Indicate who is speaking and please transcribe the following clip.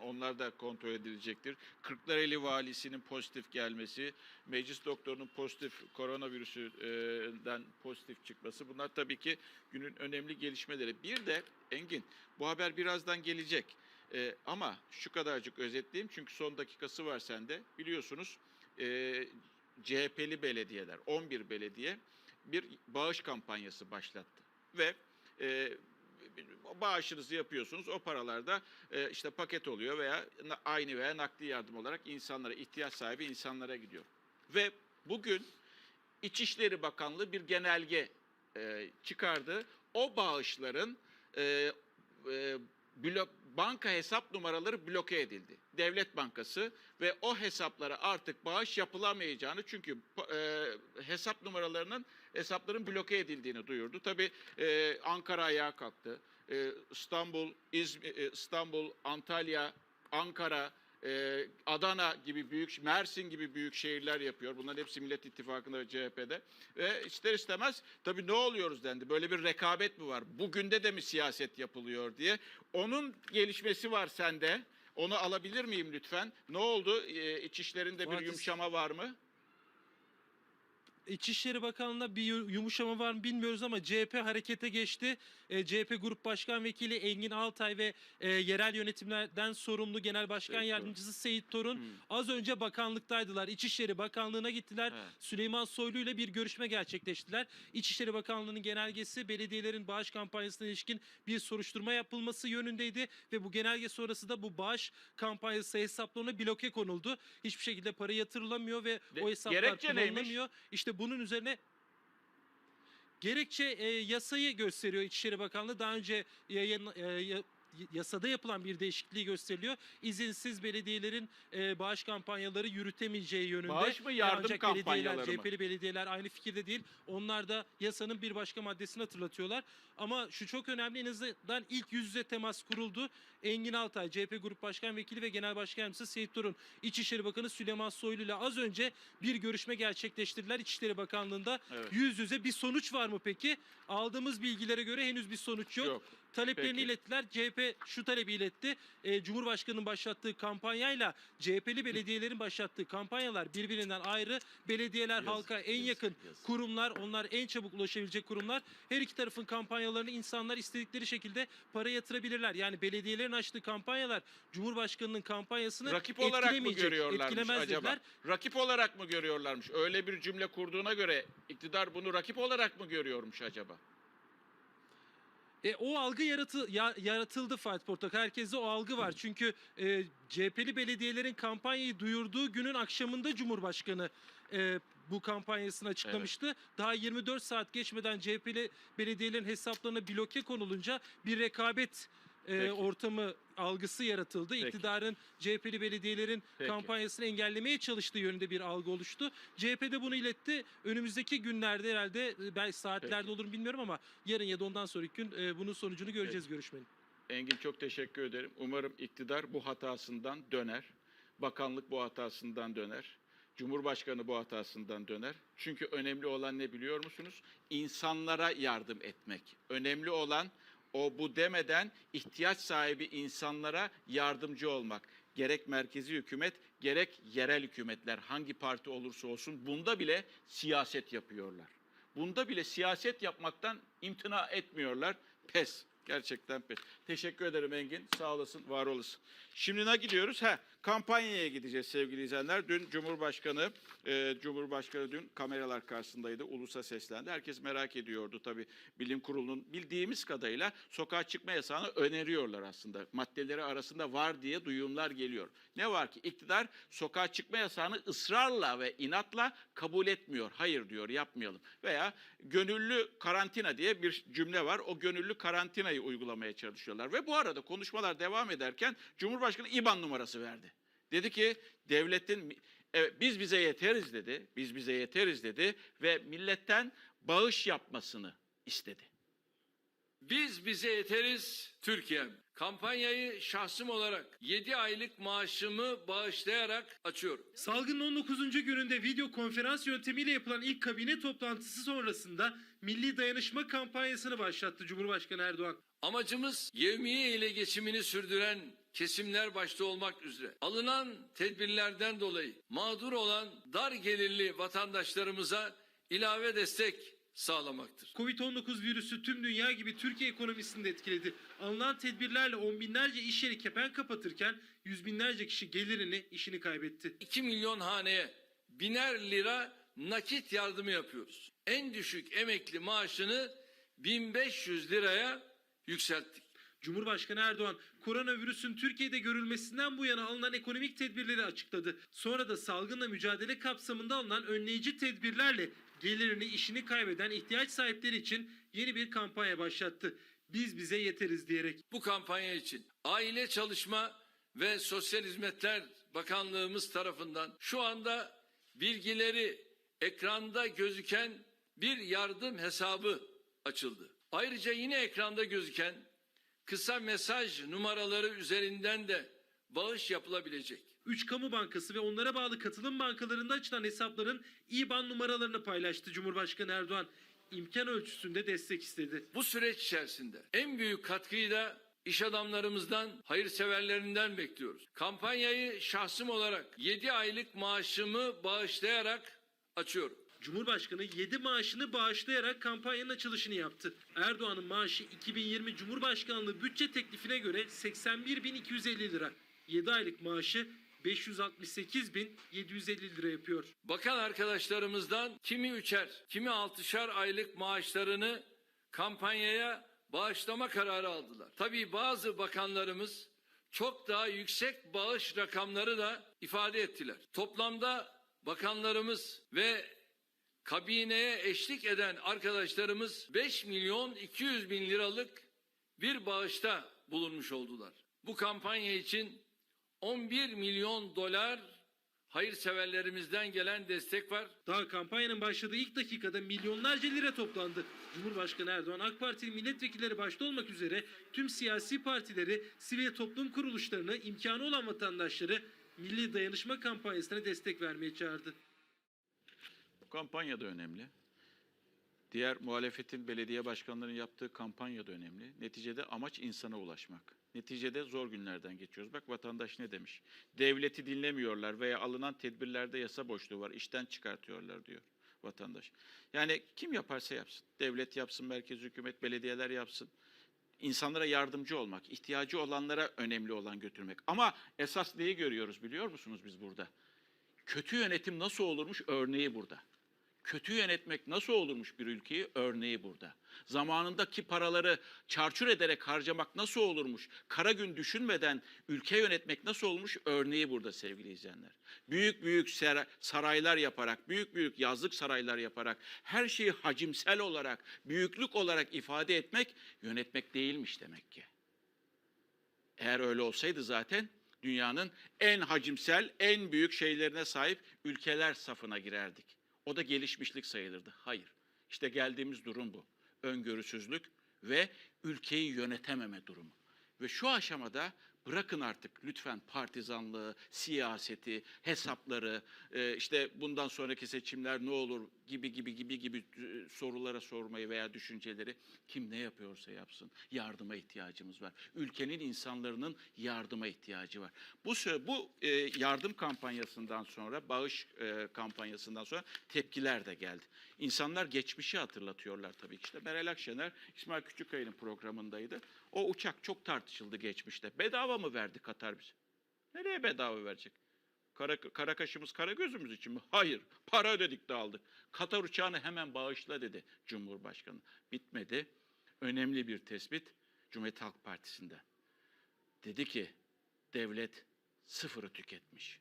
Speaker 1: onlar da kontrol edilecektir. Kırklareli valisinin pozitif gelmesi, meclis doktorunun pozitif koronavirüsünden pozitif çıkması bunlar tabii ki günün önemli gelişmeleri. Bir de Engin bu haber birazdan gelecek. Ee, ama şu kadarcık özetleyeyim çünkü son dakikası var sende. Biliyorsunuz e, CHP'li belediyeler, 11 belediye bir bağış kampanyası başlattı. Ve e, bağışınızı yapıyorsunuz. O paralar da e, işte paket oluyor veya aynı veya nakli yardım olarak insanlara, ihtiyaç sahibi insanlara gidiyor. Ve bugün İçişleri Bakanlığı bir genelge e, çıkardı. O bağışların e, e, blok, banka hesap numaraları bloke edildi. Devlet Bankası ve o hesaplara artık bağış yapılamayacağını çünkü e, hesap numaralarının hesapların bloke edildiğini duyurdu. Tabii e, Ankara ayağa kalktı. E, İstanbul, İzmir, e, İstanbul, Antalya, Ankara, e, Adana gibi büyük, Mersin gibi büyük şehirler yapıyor. Bunların hepsi Millet İttifakı'nda ve CHP'de. Ve ister istemez tabii ne oluyoruz dendi. Böyle bir rekabet mi var? Bugünde de mi siyaset yapılıyor diye. Onun gelişmesi var sende. Onu alabilir miyim lütfen? Ne oldu? E, İçişlerinde bir yumuşama var mı?
Speaker 2: İçişleri Bakanlığı'nda bir yu- yumuşama var mı bilmiyoruz ama CHP harekete geçti. E, CHP Grup Başkan Vekili Engin Altay ve e, yerel yönetimlerden sorumlu Genel Başkan
Speaker 1: Seyit Torun.
Speaker 2: Yardımcısı Seyit Torun
Speaker 1: Hmm.
Speaker 2: az önce bakanlıktaydılar. İçişleri Bakanlığı'na gittiler.
Speaker 1: Evet.
Speaker 2: Süleyman Soylu ile bir görüşme gerçekleştiler. İçişleri Bakanlığı'nın genelgesi belediyelerin bağış kampanyasına ilişkin bir soruşturma yapılması yönündeydi ve bu genelge sonrası da bu bağış kampanyası hesaplarına bloke konuldu. Hiçbir şekilde para yatırılamıyor ve
Speaker 1: De-
Speaker 2: o hesaplar
Speaker 1: gerekçe neymiş?
Speaker 2: kullanılamıyor. İşte bunun üzerine gerekçe e, yasayı gösteriyor İçişleri Bakanlığı. Daha önce yayın, e, yasada yapılan bir değişikliği gösteriliyor. İzinsiz belediyelerin e, bağış kampanyaları yürütemeyeceği yönünde.
Speaker 1: Bağış mı, yardım
Speaker 2: Ancak
Speaker 1: kampanyaları mı?
Speaker 2: belediyeler, CHP'li belediyeler aynı fikirde değil. Onlar da yasanın bir başka maddesini hatırlatıyorlar. Ama şu çok önemli en azından ilk yüz yüze temas kuruldu. Engin Altay, CHP Grup Başkan Vekili ve Genel Başkan Yardımcısı Seyit Torun, İçişleri Bakanı Süleyman Soylu ile az önce bir görüşme gerçekleştirdiler İçişleri Bakanlığı'nda.
Speaker 1: Evet.
Speaker 2: Yüz yüze bir sonuç var mı peki? Aldığımız bilgilere göre henüz bir sonuç yok.
Speaker 1: Yok.
Speaker 2: Taleplerini
Speaker 1: Peki.
Speaker 2: ilettiler. CHP şu talebi iletti. E, Cumhurbaşkanı'nın başlattığı kampanyayla CHP'li belediyelerin başlattığı kampanyalar birbirinden ayrı. Belediyeler
Speaker 1: Yazık,
Speaker 2: halka en
Speaker 1: yazık,
Speaker 2: yakın
Speaker 1: yazık.
Speaker 2: kurumlar, onlar en çabuk ulaşabilecek kurumlar. Her iki tarafın kampanyalarını insanlar istedikleri şekilde para yatırabilirler. Yani belediyelerin açtığı kampanyalar Cumhurbaşkanı'nın kampanyasını
Speaker 1: Rakip olarak mı görüyorlarmış acaba?
Speaker 2: dediler.
Speaker 1: Rakip olarak mı görüyorlarmış? Öyle bir cümle kurduğuna göre iktidar bunu rakip olarak mı görüyormuş acaba?
Speaker 2: E, o algı yaratı, ya- yaratıldı Fatih Portakal. Herkeste o algı var. Çünkü e, CHP'li belediyelerin kampanyayı duyurduğu günün akşamında Cumhurbaşkanı e, bu kampanyasını açıklamıştı. Daha 24 saat geçmeden CHP'li belediyelerin hesaplarına bloke konulunca bir rekabet e,
Speaker 1: Peki.
Speaker 2: ortamı algısı yaratıldı.
Speaker 1: Peki.
Speaker 2: İktidarın CHP'li belediyelerin
Speaker 1: Peki.
Speaker 2: kampanyasını engellemeye çalıştığı yönünde bir algı oluştu. CHP de bunu iletti. Önümüzdeki günlerde herhalde e, belki saatlerde
Speaker 1: Peki.
Speaker 2: olur mu bilmiyorum ama yarın ya da ondan sonraki gün e, bunun sonucunu göreceğiz görüşmenin.
Speaker 1: Engin çok teşekkür ederim. Umarım iktidar bu hatasından döner. Bakanlık bu hatasından döner. Cumhurbaşkanı bu hatasından döner. Çünkü önemli olan ne biliyor musunuz? İnsanlara yardım etmek. Önemli olan o bu demeden ihtiyaç sahibi insanlara yardımcı olmak. Gerek merkezi hükümet, gerek yerel hükümetler hangi parti olursa olsun bunda bile siyaset yapıyorlar. Bunda bile siyaset yapmaktan imtina etmiyorlar. Pes. Gerçekten pes. Teşekkür ederim Engin. Sağ olasın, var olasın. Şimdi ne gidiyoruz? Ha, kampanyaya gideceğiz sevgili izleyenler. Dün Cumhurbaşkanı, e, Cumhurbaşkanı dün kameralar karşısındaydı. Ulusa seslendi. Herkes merak ediyordu tabii. Bilim Kurulu'nun bildiğimiz kadarıyla sokağa çıkma yasağını öneriyorlar aslında. Maddeleri arasında var diye duyumlar geliyor. Ne var ki iktidar sokağa çıkma yasağını ısrarla ve inatla kabul etmiyor. Hayır diyor yapmayalım. Veya gönüllü karantina diye bir cümle var. O gönüllü karantinayı uygulamaya çalışıyorlar. Ve bu arada konuşmalar devam ederken Cumhurbaşkanı IBAN numarası verdi. Dedi ki devletin evet, biz bize yeteriz dedi. Biz bize yeteriz dedi ve milletten bağış yapmasını istedi.
Speaker 3: Biz bize yeteriz Türkiye'm. Kampanyayı şahsım olarak 7 aylık maaşımı bağışlayarak açıyorum.
Speaker 2: Salgının 19. gününde video konferans yöntemiyle yapılan ilk kabine toplantısı sonrasında Milli Dayanışma kampanyasını başlattı Cumhurbaşkanı Erdoğan.
Speaker 3: Amacımız yevmiye ile geçimini sürdüren kesimler başta olmak üzere alınan tedbirlerden dolayı mağdur olan dar gelirli vatandaşlarımıza ilave destek sağlamaktır.
Speaker 2: Covid-19 virüsü tüm dünya gibi Türkiye ekonomisini de etkiledi. Alınan tedbirlerle on binlerce iş yeri kepen kapatırken yüz binlerce kişi gelirini, işini kaybetti.
Speaker 3: 2 milyon haneye biner lira nakit yardımı yapıyoruz. En düşük emekli maaşını 1500 liraya yükselttik.
Speaker 2: Cumhurbaşkanı Erdoğan koronavirüsün Türkiye'de görülmesinden bu yana alınan ekonomik tedbirleri açıkladı. Sonra da salgınla mücadele kapsamında alınan önleyici tedbirlerle gelirini, işini kaybeden ihtiyaç sahipleri için yeni bir kampanya başlattı. Biz bize yeteriz diyerek.
Speaker 3: Bu kampanya için Aile Çalışma ve Sosyal Hizmetler Bakanlığımız tarafından şu anda bilgileri ekranda gözüken bir yardım hesabı açıldı. Ayrıca yine ekranda gözüken kısa mesaj numaraları üzerinden de bağış yapılabilecek.
Speaker 2: 3 kamu bankası ve onlara bağlı katılım bankalarında açılan hesapların IBAN numaralarını paylaştı Cumhurbaşkanı Erdoğan. İmkan ölçüsünde destek istedi.
Speaker 3: Bu süreç içerisinde en büyük katkıyı da iş adamlarımızdan, hayırseverlerinden bekliyoruz. Kampanyayı şahsım olarak 7 aylık maaşımı bağışlayarak açıyorum.
Speaker 2: Cumhurbaşkanı 7 maaşını bağışlayarak kampanyanın açılışını yaptı. Erdoğan'ın maaşı 2020 Cumhurbaşkanlığı bütçe teklifine göre 81.250 lira. 7 aylık maaşı 568.750 lira yapıyor.
Speaker 3: Bakan arkadaşlarımızdan kimi üçer, kimi altışar aylık maaşlarını kampanyaya bağışlama kararı aldılar. Tabii bazı bakanlarımız çok daha yüksek bağış rakamları da ifade ettiler. Toplamda bakanlarımız ve kabineye eşlik eden arkadaşlarımız 5 milyon 200 bin liralık bir bağışta bulunmuş oldular. Bu kampanya için 11 milyon dolar hayırseverlerimizden gelen destek var.
Speaker 2: Daha kampanyanın başladığı ilk dakikada milyonlarca lira toplandı. Cumhurbaşkanı Erdoğan AK Partili milletvekilleri başta olmak üzere tüm siyasi partileri, sivil toplum kuruluşlarını, imkanı olan vatandaşları Milli Dayanışma kampanyasına destek vermeye çağırdı.
Speaker 1: Kampanya da önemli. Diğer muhalefetin belediye başkanlarının yaptığı kampanya da önemli. Neticede amaç insana ulaşmak. Neticede zor günlerden geçiyoruz. Bak vatandaş ne demiş? Devleti dinlemiyorlar veya alınan tedbirlerde yasa boşluğu var. işten çıkartıyorlar diyor vatandaş. Yani kim yaparsa yapsın. Devlet yapsın, merkez hükümet, belediyeler yapsın. İnsanlara yardımcı olmak, ihtiyacı olanlara önemli olan götürmek. Ama esas neyi görüyoruz biliyor musunuz biz burada? Kötü yönetim nasıl olurmuş örneği burada. Kötü yönetmek nasıl olurmuş bir ülkeyi örneği burada. Zamanındaki paraları çarçur ederek harcamak nasıl olurmuş? Kara gün düşünmeden ülke yönetmek nasıl olmuş örneği burada sevgili izleyenler. Büyük büyük saraylar yaparak, büyük büyük yazlık saraylar yaparak her şeyi hacimsel olarak, büyüklük olarak ifade etmek yönetmek değilmiş demek ki. Eğer öyle olsaydı zaten dünyanın en hacimsel, en büyük şeylerine sahip ülkeler safına girerdik. O da gelişmişlik sayılırdı. Hayır. İşte geldiğimiz durum bu. Öngörüsüzlük ve ülkeyi yönetememe durumu. Ve şu aşamada bırakın artık lütfen partizanlığı, siyaseti, hesapları, e, işte bundan sonraki seçimler ne olur gibi gibi gibi gibi e, sorulara sormayı veya düşünceleri kim ne yapıyorsa yapsın. Yardıma ihtiyacımız var. Ülkenin insanların yardıma ihtiyacı var. Bu bu e, yardım kampanyasından sonra, bağış e, kampanyasından sonra tepkiler de geldi. İnsanlar geçmişi hatırlatıyorlar tabii ki. İşte Meral Akşener İsmail Küçükkaya'nın programındaydı. O uçak çok tartışıldı geçmişte. Bedava mı verdi Katar bize? Nereye bedava verecek? Kara, kara kaşımız kara gözümüz için mi? Hayır. Para ödedik de aldık. Katar uçağını hemen bağışla dedi Cumhurbaşkanı. Bitmedi. Önemli bir tespit Cumhuriyet Halk Partisi'nden. Dedi ki devlet sıfırı tüketmiş.